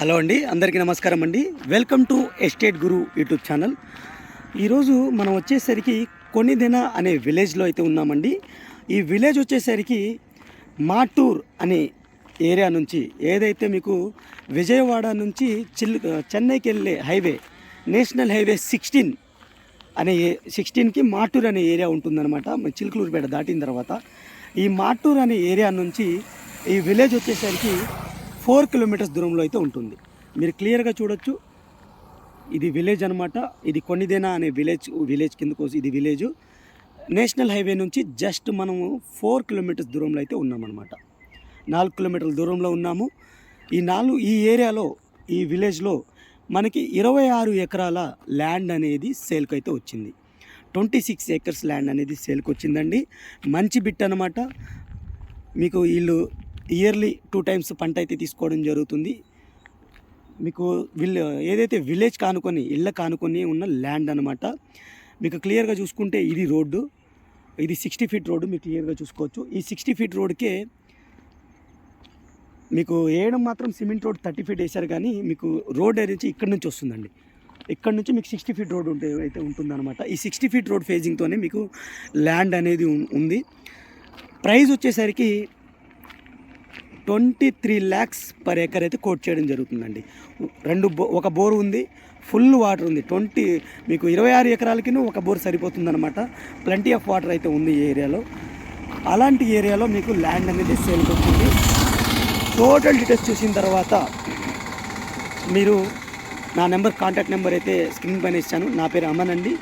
Hello అండి అందరికీ నమస్కారం అండి. Welcome to estate Guru YouTube channel ఈరోజు మనం వచ్చేసరికి కొన్నిదిన అనే విలేజ్లో అయితే ఉన్నామండి. ఈ విలేజ్ వచ్చేసరికి మాటూర్ అనే ఏరియా నుంచి ఏదైతే మీకు విజయవాడ నుంచి చిల్ చెన్నైకి వెళ్ళే హైవే నేషనల్ హైవే సిక్స్టీన్ అనే సిక్స్టీన్కి మాటూర్ అనే ఏరియా ఉంటుందన్నమాట. చిలుకలూరుపేట దాటిన తర్వాత. ఈ మాటూర్ అనే ఏరియా నుంచి ఈ విలేజ్ వచ్చేసరికి ఫోర్ కిలోమీటర్స్ దూరంలో అయితే ఉంటుంది. మీరు క్లియర్గా చూడొచ్చు. ఇది విలేజ్ అనమాట ఇది కొన్నిదేనా అనే విలేజ్ విలేజ్ కిందకు ఇది విలేజ్. నేషనల్ హైవే నుంచి జస్ట్ మనము ఫోర్ కిలోమీటర్స్ దూరంలో అయితే ఉన్నామన్నమాట. నాలుగు కిలోమీటర్ల దూరంలో ఉన్నాము. ఈ నాలుగు ఈ ఏరియాలో ఈ విలేజ్లో మనకి ఇరవై ఆరు ఎకరాల ల్యాండ్ అనేది సేల్కి అయితే వచ్చింది. ట్వంటీ సిక్స్ ఏకర్స్ ల్యాండ్ అనేది సేల్కి వచ్చిందండి. మంచి బిట్ అనమాట మీకు వీళ్ళు ఇయర్లీ టూ టైమ్స్ పంట అయితే తీసుకోవడం జరుగుతుంది. మీకు విల్ ఏదైతే విలేజ్ కానుకొని ఇళ్ళ కానుకొని ఉన్న ల్యాండ్ అనమాట మీకు క్లియర్గా చూసుకుంటే ఇది రోడ్డు. ఇది సిక్స్టీ ఫీట్ రోడ్డు మీకు క్లియర్గా చూసుకోవచ్చు. ఈ సిక్స్టీ ఫీట్ రోడ్కే మీకు వేయడం మాత్రం సిమెంట్ రోడ్ థర్టీ ఫీట్ వేశారు కానీ మీకు రోడ్ అనేది ఇక్కడ నుంచి వస్తుందండి. ఇక్కడ నుంచి మీకు సిక్స్టీ ఫీట్ రోడ్ ఉంటే అయితే ఉంటుందన్నమాట. ఈ సిక్స్టీ ఫీట్ రోడ్ ఫేజింగ్తోనే మీకు ల్యాండ్ అనేది ఉం- ఉంది. ప్రైస్ వచ్చేసరికి twenty three lakhs per acre అయితే కోట్ చేయడం జరుగుతుందండి. రెండు బో ఒక బోర్ ఉంది ఫుల్ వాటర్ ఉంది. ట్వంటీ మీకు ఇరవై ఆరు ఎకరాలకి ఒక బోర్ సరిపోతుందన్నమాట. ప్లంటీ ఆఫ్ వాటర్ అయితే ఉంది ఈ ఏరియాలో. అలాంటి ఏరియాలో మీకు ల్యాండ్ అనేది సేల్కి అవుతుంది. టోటల్ డీటెయిల్స్ చూసిన తర్వాత మీరు నా నెంబర్ కాంటాక్ట్ నెంబర్ అయితే స్క్రీన్ పైన ఇచ్చాను. నా పేరు అమన్ అండి.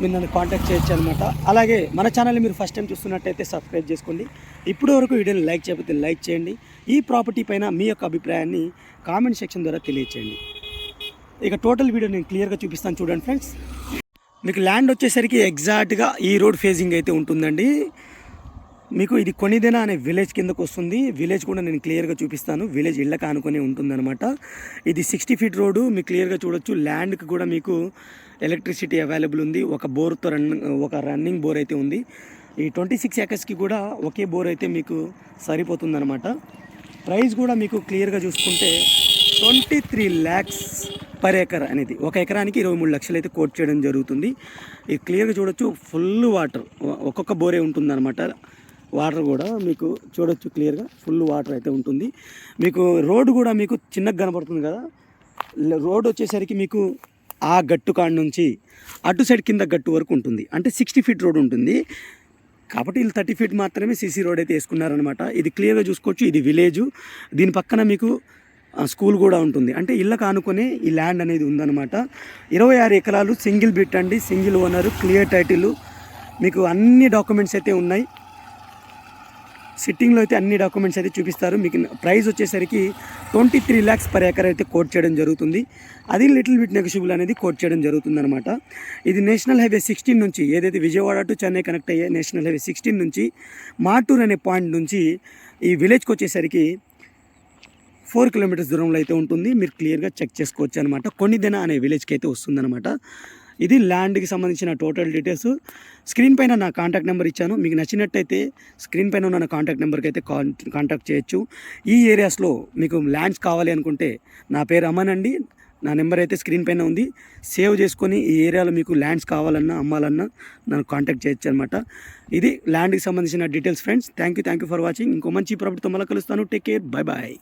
మీరు నన్ను కాంటాక్ట్ చేయొచ్చు అనమాట అలాగే మన ఛానల్ని మీరు ఫస్ట్ టైం చూస్తున్నట్టయితే సబ్స్క్రైబ్ చేసుకోండి. ఇప్పుడు వరకు వీడియోని లైక్ చేయకపోతే లైక్ చేయండి. ఈ ప్రాపర్టీ పైన మీ యొక్క అభిప్రాయాన్ని కామెంట్ సెక్షన్ ద్వారా తెలియచేయండి. ఇక టోటల్ వీడియో నేను క్లియర్గా చూపిస్తాను చూడండి ఫ్రెండ్స్ మీకు ల్యాండ్ వచ్చేసరికి ఎగ్జాక్ట్గా ఈ రోడ్ ఫేజింగ్ అయితే ఉంటుందండి. మీకు ఇది కొనిదేనా అనే విలేజ్ కిందకు వస్తుంది. విలేజ్ కూడా నేను క్లియర్గా చూపిస్తాను. విలేజ్ ఇళ్ళక ఆనుకొని ఉంటుందన్నమాట. ఇది సిక్స్టీ ఫీట్ రోడ్డు. మీకు క్లియర్గా చూడొచ్చు. ల్యాండ్కి కూడా మీకు ఎలక్ట్రిసిటీ అవైలబుల్ ఉంది. ఒక బోర్తో రన్ ఒక రన్నింగ్ బోర్ అయితే ఉంది. ఈ ట్వంటీ సిక్స్ ఏకర్స్కి కూడా ఒకే బోర్ అయితే మీకు సరిపోతుందన్నమాట. ప్రైస్ కూడా మీకు క్లియర్గా చూసుకుంటే twenty three lakhs per acre అనేది. ఒక ఎకరానికి ఇరవై మూడు లక్షలు అయితే కోట్ చేయడం జరుగుతుంది. ఇది క్లియర్గా చూడొచ్చు. Full water. ఒక్కొక్క బోరే ఉంటుందన్నమాట. వాటర్ కూడా మీకు చూడొచ్చు క్లియర్గా ఫుల్ వాటర్ అయితే ఉంటుంది. మీకు రోడ్డు కూడా మీకు చిన్నగా కనపడుతుంది కదా? రోడ్డు రోడ్ వచ్చేసరికి మీకు ఆ గట్టు కాడ నుంచి అటు సైడ్ కింద గట్టు వరకు ఉంటుంది. అంటే సిక్స్టీ ఫీట్ రోడ్ ఉంటుంది. కాబట్టి వీళ్ళు థర్టీ ఫీట్ మాత్రమే సీసీ రోడ్ అయితే వేసుకున్నారనమాట ఇది క్లియర్గా చూసుకోవచ్చు. ఇది విలేజ్. దీని పక్కన మీకు స్కూల్ కూడా ఉంటుంది. అంటే ఇళ్ళకు ఆనుకునే ఈ ల్యాండ్ అనేది ఉందన్నమాట. ఇరవై ఆరు ఎకరాలు సింగిల్ బిట్ అండి సింగిల్ ఓనరు క్లియర్ టైటిల్. మీకు అన్ని డాక్యుమెంట్స్ అయితే ఉన్నాయి. సిట్టింగ్లో అయితే అన్ని డాక్యుమెంట్స్ అయితే చూపిస్తారు. మీకు ప్రైస్ వచ్చేసరికి twenty three lakhs per acre అయితే కోట్ చేయడం జరుగుతుంది. అది లిటిల్ బిట్ నెగషిబుల్ అనేది కోట్ చేయడం జరుగుతుంది అనమాట ఇది నేషనల్ హైవే సిక్స్టీన్ నుంచి ఏదైతే విజయవాడ టు చెన్నై కనెక్ట్ అయ్యే నేషనల్ హైవే సిక్స్టీన్ నుంచి మాటూర్ అనే పాయింట్ నుంచి ఈ విలేజ్కి వచ్చేసరికి ఫోర్ కిలోమీటర్స్ దూరంలో అయితే ఉంటుంది. మీరు క్లియర్గా చెక్ చేసుకోవచ్చు అనమాట కొన్నిదిన అనే విలేజ్కి అయితే వస్తుందన్నమాట. ఇది ల్యాండ్కి సంబంధించిన టోటల్ డీటెయిల్స్. స్క్రీన్ పైన నా కాంటాక్ట్ నెంబర్ ఇచ్చాను. మీకు నచ్చినట్టయితే స్క్రీన్ పైన ఉన్న నా కాంటాక్ట్ నెంబర్కి అయితే కాన్ కాంటాక్ట్ చేయొచ్చు. ఈ ఏరియాస్లో మీకు ల్యాండ్స్ కావాలి అనుకుంటే నా పేరు అమన్ అండి. నా నెంబర్ అయితే స్క్రీన్ పైన ఉంది. సేవ్ చేసుకొని ఈ ఏరియాలో మీకు ల్యాండ్స్ కావాలన్నా అమ్మాలన్నా నన్ను కాంటాక్ట్ చేయొచ్చు అనమాట ఇది ల్యాండ్కి సంబంధించిన details friends. Thank you thank you for watching. ఇంకో మంచి ప్రాపర్టీతో మళ్ళీ కలుస్తాను. Take care. Bye bye